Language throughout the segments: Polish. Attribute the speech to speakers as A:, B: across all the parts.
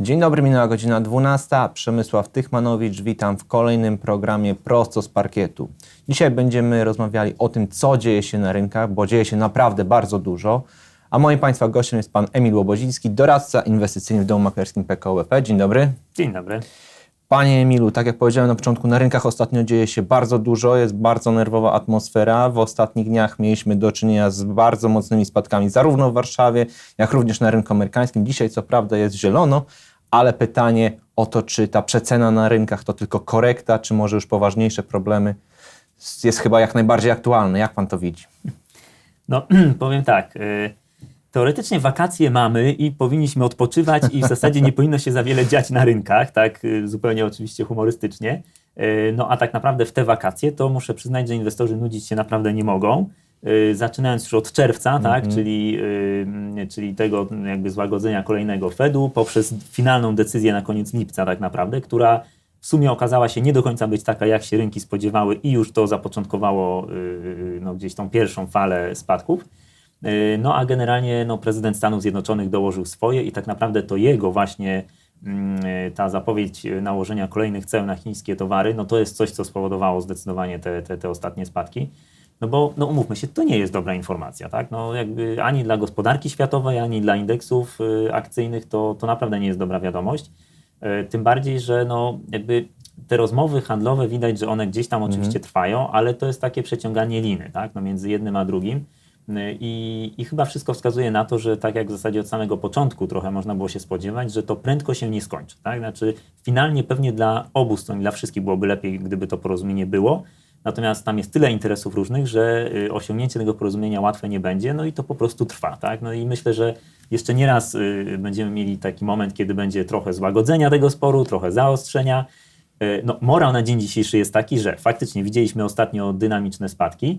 A: Dzień dobry, minęła godzina 12. Przemysław Tychmanowicz, witam w kolejnym programie Prosto z parkietu. Dzisiaj będziemy rozmawiali o tym, co dzieje się na rynkach, bo dzieje się naprawdę bardzo dużo. A moim Państwa gościem jest Pan Emil Łoboziński, doradca inwestycyjny w domu maklerskim PKO BP. Dzień dobry.
B: Dzień dobry.
A: Panie Emilu, tak jak powiedziałem na początku, na rynkach ostatnio dzieje się bardzo dużo, jest bardzo nerwowa atmosfera. W ostatnich dniach mieliśmy do czynienia z bardzo mocnymi spadkami, zarówno w Warszawie, jak również na rynku amerykańskim. Dzisiaj, co prawda, jest zielono, ale pytanie o to, czy ta przecena na rynkach to tylko korekta, czy może już poważniejsze problemy, jest chyba jak najbardziej aktualne. Jak pan to widzi?
B: No, powiem tak. y, Teoretycznie wakacje mamy i powinniśmy odpoczywać i w zasadzie nie powinno się za wiele dziać na rynkach, tak y, zupełnie oczywiście humorystycznie. Y, No a tak naprawdę w te wakacje to muszę przyznać, że inwestorzy nudzić się naprawdę nie mogą. Y, Zaczynając już od czerwca, tak, czyli, y, czyli tego jakby złagodzenia kolejnego Fedu, poprzez finalną decyzję na koniec lipca tak naprawdę, która w sumie okazała się nie do końca być taka, jak się rynki spodziewały i już to zapoczątkowało y, no, gdzieś tą pierwszą falę spadków. Y, No a generalnie no, prezydent Stanów Zjednoczonych dołożył swoje i tak naprawdę to jego właśnie mm, y, ta zapowiedź y, nałożenia kolejnych ceł na chińskie towary, no to jest coś, co spowodowało zdecydowanie te, te, te ostatnie spadki. No bo no umówmy się, to nie jest dobra informacja, tak? No jakby ani dla gospodarki światowej, ani dla indeksów y, akcyjnych to, to naprawdę nie jest dobra wiadomość. Y, Tym bardziej, że no jakby te rozmowy handlowe widać, że one gdzieś tam oczywiście trwają, ale to jest takie przeciąganie liny, tak? No między jednym a drugim. Y, I, I chyba wszystko wskazuje na to, że tak jak w zasadzie od samego początku trochę można było się spodziewać, że to prędko się nie skończy. Tak? Znaczy, finalnie pewnie dla obu stron, dla wszystkich byłoby lepiej, gdyby to porozumienie było. Natomiast tam jest tyle interesów różnych, że y, osiągnięcie tego porozumienia łatwe nie będzie, no i to po prostu trwa. Tak? No i myślę, że jeszcze nie raz y, będziemy mieli taki moment, kiedy będzie trochę złagodzenia tego sporu, trochę zaostrzenia. Y, No, morał na dzień dzisiejszy jest taki, że faktycznie widzieliśmy ostatnio dynamiczne spadki,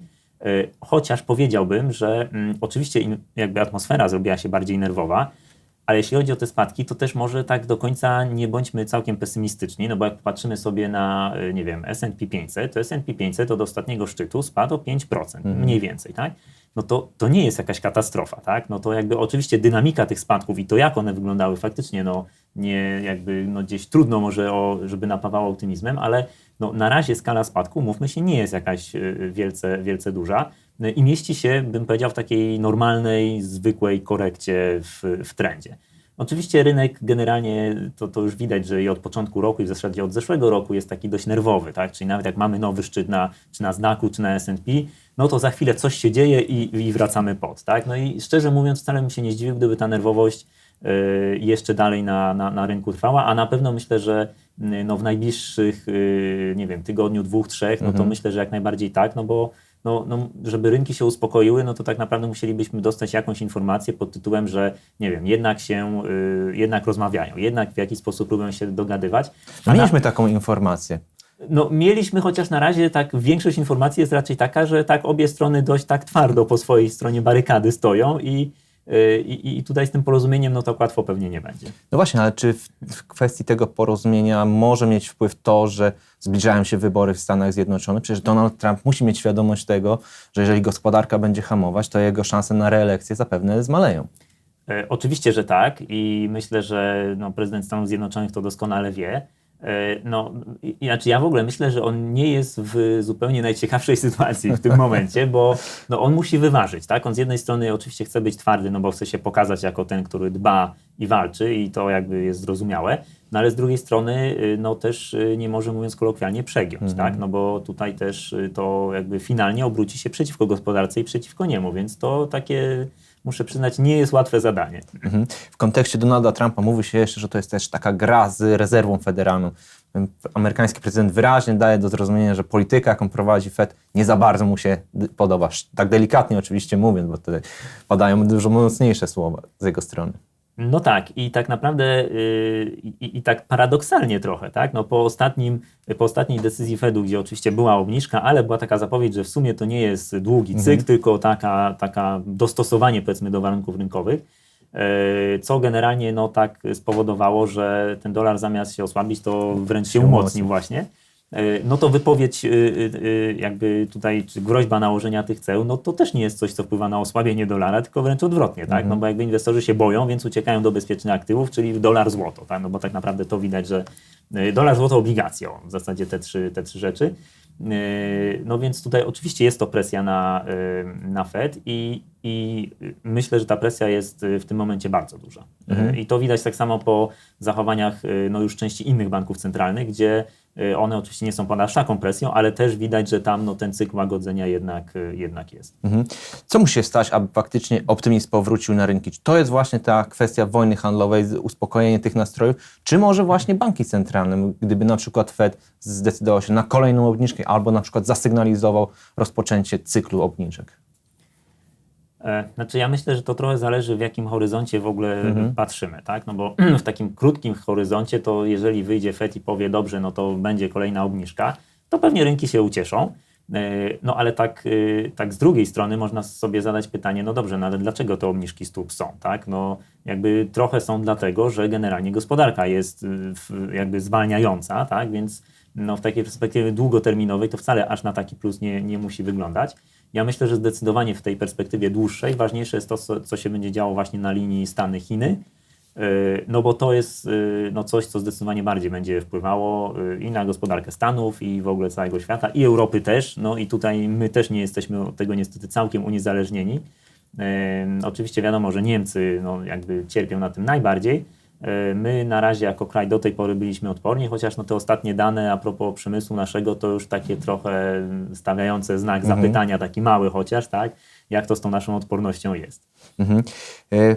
B: chociaż powiedziałbym, że mm, oczywiście jakby atmosfera zrobiła się bardziej nerwowa, ale jeśli chodzi o te spadki, to też może tak do końca nie bądźmy całkiem pesymistyczni, no bo jak patrzymy sobie na, y, nie wiem, S&P 500, to S&P 500 od ostatniego szczytu spadł o 5%, mniej więcej, tak? No to, to nie jest jakaś katastrofa, tak? No to jakby oczywiście dynamika tych spadków i to jak one wyglądały faktycznie, no nie jakby no gdzieś trudno może, o, żeby napawało optymizmem, ale no na razie skala spadku, mówmy się, nie jest jakaś y, wielce, wielce duża i mieści się, bym powiedział, w takiej normalnej, zwykłej korekcie w, w trendzie. Oczywiście rynek generalnie, to, to już widać, że i od początku roku i w zasadzie od zeszłego roku jest taki dość nerwowy, tak? Czyli nawet jak mamy nowy szczyt na, czy na znaku, czy na S&P, no to za chwilę coś się dzieje i, i wracamy pod, tak? No i szczerze mówiąc wcale bym się nie zdziwił, gdyby ta nerwowość y, jeszcze dalej na, na, na rynku trwała, a na pewno myślę, że y, no w najbliższych, y, nie wiem, tygodniu, dwóch, trzech, no to myślę, że jak najbardziej tak, no bo no, no, żeby rynki się uspokoiły, no to tak naprawdę musielibyśmy dostać jakąś informację pod tytułem, że nie wiem, jednak się, y, jednak rozmawiają, jednak w jakiś sposób próbują się dogadywać. Na,
A: Mieliśmy taką informację.
B: no, mieliśmy chociaż na razie tak, większość informacji jest raczej taka, że tak obie strony dość tak twardo po swojej stronie barykady stoją i, i, i tutaj z tym porozumieniem no to łatwo pewnie nie będzie.
A: No właśnie, ale czy w, w kwestii tego porozumienia może mieć wpływ to, że zbliżają się wybory w Stanach Zjednoczonych? Przecież Donald Trump musi mieć świadomość tego, że jeżeli gospodarka będzie hamować, to jego szanse na reelekcję zapewne zmaleją.
B: E, Oczywiście, że tak i myślę, że no, prezydent Stanów Zjednoczonych to doskonale wie. E, No, znaczy ja w ogóle myślę, że on nie jest w zupełnie najciekawszej sytuacji w tym momencie, bo no, on musi wyważyć, tak? On z jednej strony oczywiście chce być twardy, no bo chce się pokazać jako ten, który dba i walczy i to jakby jest zrozumiałe, no ale z drugiej strony y, no też y, nie może mówiąc kolokwialnie przegiąć, tak? No bo tutaj też y, to jakby finalnie obróci się przeciwko gospodarce i przeciwko niemu, więc to takie muszę przyznać, nie jest łatwe zadanie.
A: Mhm. W kontekście Donalda Trumpa mówi się jeszcze, że to jest też taka gra z rezerwą federalną. Amerykański prezydent wyraźnie daje do zrozumienia, że polityka, jaką prowadzi Fed, nie za bardzo mu się podoba. Tak delikatnie oczywiście mówiąc, bo tutaj padają dużo mocniejsze słowa z jego strony.
B: No tak, i tak naprawdę yy, i, i tak paradoksalnie trochę, tak? No po, ostatnim, po ostatniej decyzji Fedu, gdzie oczywiście była obniżka, ale była taka zapowiedź, że w sumie to nie jest długi cykl, tylko taka, taka dostosowanie powiedzmy do warunków rynkowych, yy, co generalnie no tak spowodowało, że ten dolar zamiast się osłabić, to wręcz się
A: Się
B: umocnił właśnie. E, no to wypowiedź e, e, jakby tutaj, czy groźba nałożenia tych ceł, no to też nie jest coś, co wpływa na osłabienie dolara, tylko wręcz odwrotnie, tak? No bo jakby inwestorzy się boją, więc uciekają do bezpiecznych aktywów, czyli dolar złoto, tak? No bo tak naprawdę to widać, że e, dolar złoto obligacje, o, w zasadzie te trzy, te trzy rzeczy. E, No więc tutaj oczywiście jest to presja na, na Fed i, i myślę, że ta presja jest w tym momencie bardzo duża. E, I to widać tak samo po zachowaniach no już części innych banków centralnych, gdzie one oczywiście nie są pod aż taką presją, ale też widać, że tam no, ten cykl łagodzenia jednak, e, jednak jest.
A: Mhm. Co musi się stać, aby faktycznie optymizm powrócił na rynki? Czy to jest właśnie ta kwestia wojny handlowej, uspokojenie tych nastrojów, czy może właśnie banki centralne, gdyby na przykład Fed zdecydował się na kolejną obniżkę albo na przykład zasygnalizował rozpoczęcie cyklu obniżek?
B: E, Znaczy ja myślę, że to trochę zależy w jakim horyzoncie w ogóle patrzymy, tak? No bo w takim krótkim horyzoncie to jeżeli wyjdzie FED i powie dobrze, no to będzie kolejna obniżka, to pewnie rynki się ucieszą. E, No ale tak, e, tak z drugiej strony można sobie zadać pytanie, no dobrze, no ale dlaczego te obniżki stóp są, tak? No jakby trochę są dlatego, że generalnie gospodarka jest jakby zwalniająca, tak? Więc no w takiej perspektywie długoterminowej to wcale aż na taki plus nie, nie musi wyglądać. Ja myślę, że zdecydowanie w tej perspektywie dłuższej ważniejsze jest to, co, się będzie działo właśnie na linii Stany-Chiny, Yy, no bo to jest yy, no coś, co zdecydowanie bardziej będzie wpływało yy, i na gospodarkę Stanów, i w ogóle całego świata, i Europy też. No i tutaj my też nie jesteśmy od tego niestety całkiem uniezależnieni. Oczywiście wiadomo, że Niemcy no, jakby cierpią na tym najbardziej. Yy, My na razie jako kraj do tej pory byliśmy odporni, chociaż no te ostatnie dane a propos przemysłu naszego to już takie trochę stawiające znak zapytania, taki mały chociaż, tak? Jak to z tą naszą odpornością jest.
A: Mhm. E,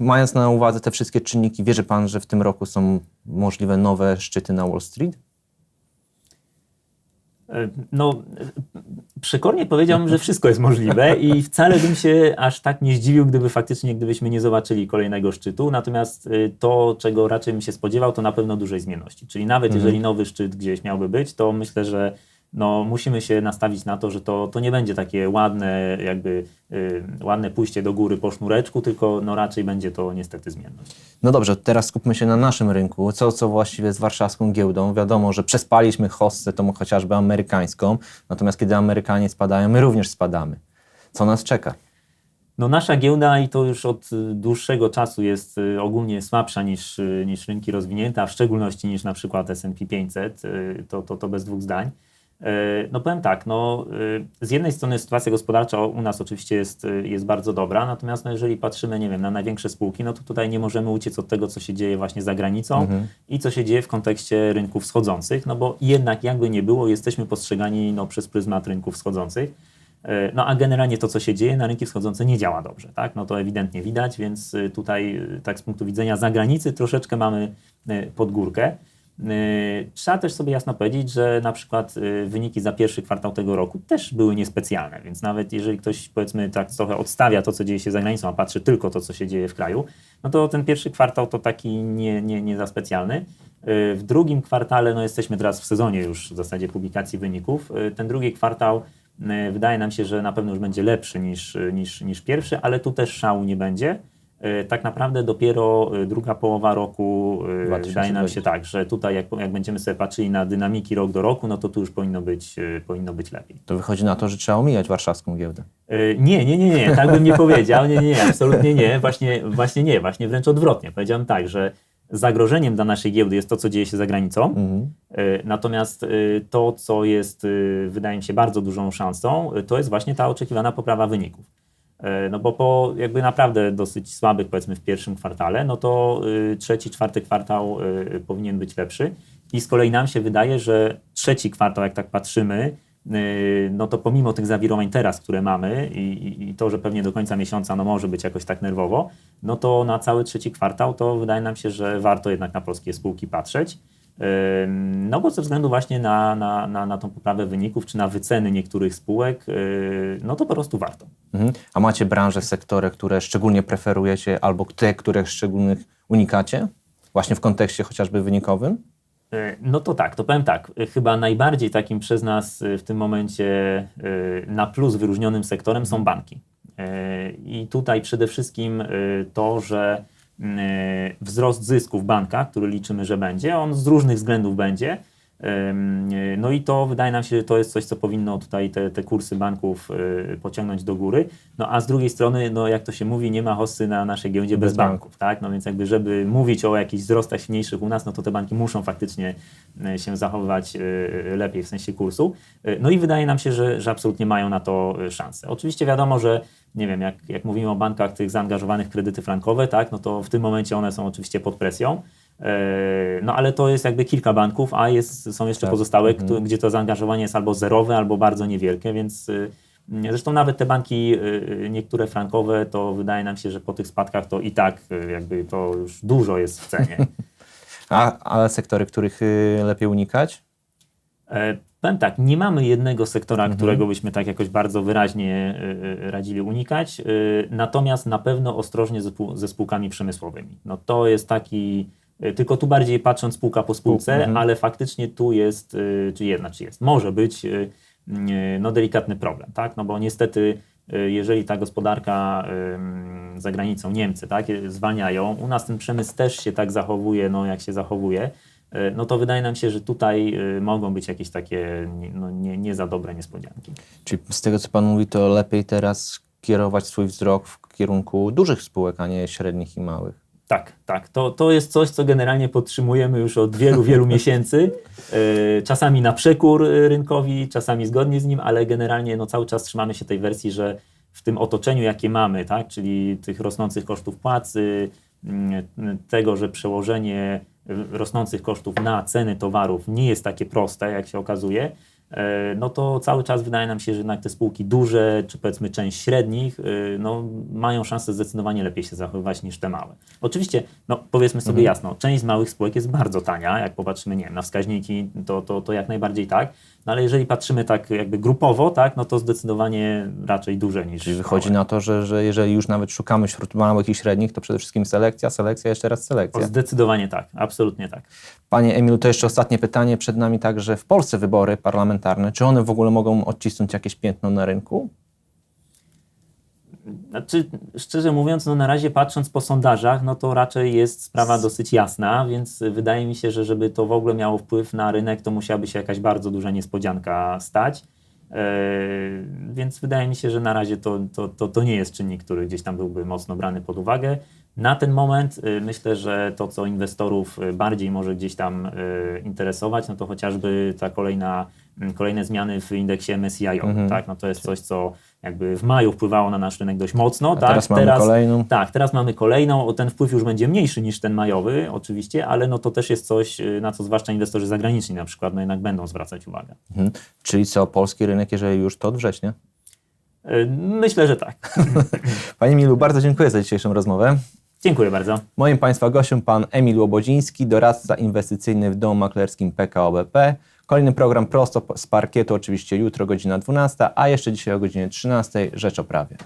A: Mając na uwadze te wszystkie czynniki, wierzy Pan, że w tym roku są możliwe nowe szczyty na Wall Street?
B: No, przekornie powiedziałbym, że wszystko jest możliwe i wcale bym się aż tak nie zdziwił, gdyby faktycznie, gdybyśmy nie zobaczyli kolejnego szczytu. Natomiast y, to, czego raczej bym się spodziewał, to na pewno dużej zmienności. Czyli nawet jeżeli nowy szczyt gdzieś miałby być, to myślę, że no, musimy się nastawić na to, że to, to nie będzie takie ładne, jakby y, ładne pójście do góry po sznureczku, tylko no, raczej będzie to niestety zmienność.
A: No dobrze, teraz skupmy się na naszym rynku. Co, co właściwie z warszawską giełdą? Wiadomo, że przespaliśmy hossę, tą chociażby amerykańską, natomiast kiedy Amerykanie spadają, my również spadamy. Co nas czeka?
B: No nasza giełda i to już od y, dłuższego czasu jest y, ogólnie słabsza niż, y, niż rynki rozwinięte, a w szczególności niż na przykład S&P 500, y, to, to, to bez dwóch zdań. Y, No powiem tak, no, y, z jednej strony sytuacja gospodarcza u nas oczywiście jest, y, jest bardzo dobra, natomiast no, jeżeli patrzymy, nie wiem, na największe spółki, no to tutaj nie możemy uciec od tego, co się dzieje właśnie za granicą i co się dzieje w kontekście rynków wschodzących, no bo jednak jakby nie było, jesteśmy postrzegani no, przez pryzmat rynków wschodzących. E, No a generalnie to, co się dzieje na rynki wschodzące nie działa dobrze, tak? No to ewidentnie widać, więc tutaj tak z punktu widzenia zagranicy troszeczkę mamy pod górkę. Y, Trzeba też sobie jasno powiedzieć, że na przykład y, wyniki za pierwszy kwartał tego roku też były niespecjalne, więc nawet jeżeli ktoś powiedzmy tak trochę odstawia to, co dzieje się za granicą, a patrzy tylko to, co się dzieje w kraju, no to ten pierwszy kwartał to taki nie, nie, nie za specjalny. Y, W drugim kwartale, no jesteśmy teraz w sezonie już w zasadzie publikacji wyników, ten drugi kwartał wydaje nam się, że na pewno już będzie lepszy niż, niż, niż pierwszy, ale tu też szału nie będzie. Y, Tak naprawdę dopiero y, druga połowa roku
A: 2020.
B: wydaje nam się tak, że tutaj jak, jak będziemy sobie patrzyli na dynamiki rok do roku, no to tu już powinno być, powinno być lepiej.
A: To wychodzi na to, że trzeba omijać warszawską giełdę.
B: Nie, nie, nie, nie, tak bym nie powiedział. Nie, nie, nie, absolutnie nie. Właśnie, właśnie nie, właśnie wręcz odwrotnie. Powiedziałem tak, że zagrożeniem dla naszej giełdy jest to, co dzieje się za granicą.
A: Mhm.
B: Natomiast to, co jest, wydaje mi się, bardzo dużą szansą, to jest właśnie ta oczekiwana poprawa wyników. Y, No bo po jakby naprawdę dosyć słabych, powiedzmy, w pierwszym kwartale, no to y, trzeci, czwarty kwartał y, powinien być lepszy. I z kolei nam się wydaje, że trzeci kwartał, jak tak patrzymy, y, no to pomimo tych zawirowań teraz, które mamy i, i, i to, że pewnie do końca miesiąca no może być jakoś tak nerwowo, no to na cały trzeci kwartał to wydaje nam się, że warto jednak na polskie spółki patrzeć. No bo ze względu właśnie na, na, na, na tą poprawę wyników, czy na wyceny niektórych spółek, yy, no to po prostu warto.
A: Mhm. A macie branże, sektory, które szczególnie preferujecie albo te, których szczególnych unikacie? Właśnie w kontekście chociażby wynikowym?
B: Yy, No to tak, to powiem tak. yy, Chyba najbardziej takim przez nas w tym momencie na plus wyróżnionym sektorem są banki. I tutaj przede wszystkim to, że wzrost zysku w bankach, który liczymy, że będzie, on z różnych względów będzie. No i to wydaje nam się, że to jest coś, co powinno tutaj te, te kursy banków y, pociągnąć do góry. No a z drugiej strony, no jak to się mówi, nie ma hossy na naszej giełdzie bez,
A: Bez
B: banków, tak? No więc jakby, żeby mówić o jakichś wzrostach silniejszych u nas, no to te banki muszą faktycznie y, się zachowywać y, lepiej w sensie kursu. No i wydaje nam się, że, że absolutnie mają na to szansę. Oczywiście wiadomo, że nie wiem, jak, jak mówimy o bankach tych zaangażowanych w kredyty frankowe, tak, no to w tym momencie one są oczywiście pod presją. E, No ale to jest jakby kilka banków, a jest, są jeszcze
A: Tak.
B: pozostałe,
A: Mhm.
B: gdzie to zaangażowanie jest albo zerowe, albo bardzo niewielkie, więc y, zresztą nawet te banki y, niektóre frankowe, to wydaje nam się, że po tych spadkach to i tak y, jakby to już dużo jest w cenie.
A: A, a sektory, których y, lepiej unikać?
B: E, Powiem tak, nie mamy jednego sektora,
A: Mhm.
B: którego byśmy tak jakoś bardzo wyraźnie y, y, radzili unikać, y, natomiast na pewno ostrożnie ze, spół- ze spółkami przemysłowymi. No to jest taki, y, tylko tu bardziej patrząc spółka po spółce,
A: Mhm.
B: ale faktycznie tu jest, y, czy jedna, czy jest, może być y, y, no delikatny problem, tak, no bo niestety y, jeżeli ta gospodarka za granicą, Niemcy, tak, y, zwalniają, u nas ten przemysł też się tak zachowuje, no jak się zachowuje, y, no to wydaje nam się, że tutaj y, mogą być jakieś takie no, nie, nie za dobre niespodzianki.
A: Czyli z tego, co Pan mówi, to lepiej teraz kierować swój wzrok w kierunku dużych spółek, a nie średnich i małych.
B: Tak, tak. To, to jest coś, co generalnie podtrzymujemy już od wielu, wielu miesięcy. Y, Czasami na przekór y, rynkowi, czasami zgodnie z nim, ale generalnie no, cały czas trzymamy się tej wersji, że w tym otoczeniu, jakie mamy, tak, czyli tych rosnących kosztów płacy, mm, tego, że przełożenie y, rosnących kosztów na ceny towarów nie jest takie proste, jak się okazuje, e, no to cały czas wydaje nam się, że jednak te spółki duże, czy powiedzmy część średnich, y, no, mają szansę zdecydowanie lepiej się zachowywać niż te małe. Oczywiście, no, powiedzmy sobie jasno, część z małych spółek jest bardzo tania, jak popatrzymy nie wiem, na wskaźniki, to, to, to jak najbardziej tak, no, ale jeżeli patrzymy tak jakby grupowo, tak, no to zdecydowanie raczej duże niż
A: Czyli wychodzi
B: małe.
A: na to, że, że jeżeli już nawet szukamy wśród małych i średnich, to przede wszystkim selekcja, selekcja, jeszcze raz
B: O,
A: selekcja.
B: Zdecydowanie tak, absolutnie tak.
A: Panie Emilu, to jeszcze ostatnie pytanie. Przed nami także w Polsce wybory parlamentarne. Czy one w ogóle mogą odcisnąć jakieś piętno na rynku?
B: Znaczy, szczerze mówiąc, no na razie patrząc po sondażach, no to raczej jest sprawa dosyć jasna, więc wydaje mi się, że żeby to w ogóle miało wpływ na rynek, to musiałaby się jakaś bardzo duża niespodzianka stać. Eee, więc wydaje mi się, że na razie to, to, to, to nie jest czynnik, który gdzieś tam byłby mocno brany pod uwagę. Na ten moment y, myślę, że to, co inwestorów y, bardziej może gdzieś tam y, interesować, no to chociażby ta kolejna, mm, kolejne zmiany w indeksie MSCI,
A: Mhm.
B: tak? No to jest coś, co jakby w maju wpływało na nasz rynek dość mocno, tak?
A: teraz mamy kolejną.
B: Tak, teraz mamy kolejną, o, ten wpływ już będzie mniejszy niż ten majowy oczywiście, ale no to też jest coś, na co zwłaszcza inwestorzy zagraniczni na przykład, no jednak będą zwracać uwagę.
A: Mhm. Czyli co, polski rynek, jeżeli już to od września?
B: Myślę, że tak.
A: Panie Emilu, bardzo dziękuję za dzisiejszą rozmowę.
B: Dziękuję bardzo.
A: Moim Państwa gościem pan Emil Łobodziński, doradca inwestycyjny w domu maklerskim PKO BP. Kolejny program prosto z parkietu oczywiście jutro godzina 12, a jeszcze dzisiaj o godzinie 13 Rzecz o prawie.